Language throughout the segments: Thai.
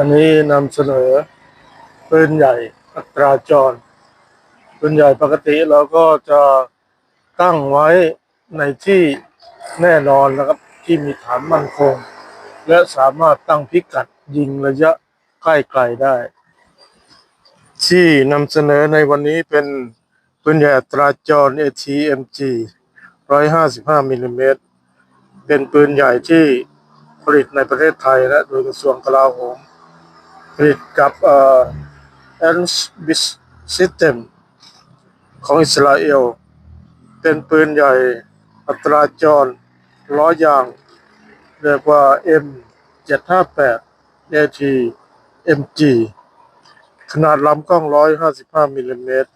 อันนี้นำเสนอปืนใหญ่อัตราจรปืนใหญ่ปกติเราก็จะตั้งไว้ในที่แน่นอนนะครับที่มีฐานมั่นคง และสามารถตั้งพิกัดยิงระยะใกล้ๆได้ ที่นำเสนอในวันนี้เป็นปืนใหญ่อัตราจร ATMG 155มิลลิเมตรเป็นปืนใหญ่ที่ผลิตในประเทศไทยและโดยกระทรวงกลาโหม ผลิตกับเอ่อ a n b i s System ของอิสราเอล เป็นปืนใหญ่อัตราจรล้อยาง เรียกว่า M758 AT MG ขนาดลำกล้อง 155มิลลิเมตร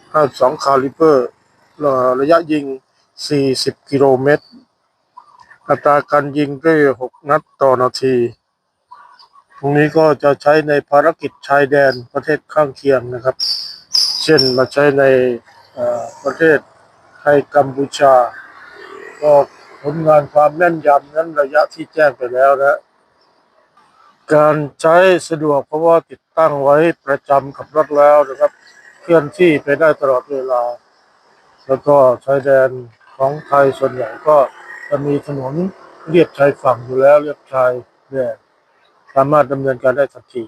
52คาลิเบอร์ระยะยิง 40 กิโลเมตร อัตราการยิงด้วย 6 นัดต่อนาที ตรงนี้ก็จะใช้ในภารกิจชายแดนประเทศข้างเคียงนะครับ เช่นมาใช้ในประเทศไทยกัมพูชา ก็ผลงานความแม่นยำนั้นระยะที่แจ้งไปแล้วนะการใช้สะดวกเพราะว่าติดตั้งไว้ประจำกับรถแล้วนะครับ เคลื่อนที่ไปได้ตลอดเวลา แล้วก็ชายแดนของไทยส่วนใหญ่ก็จะมีถนนเลียบชายฝั่งอยู่แล้วเลียบชายแดน สามารถดำเนินการได้ทันที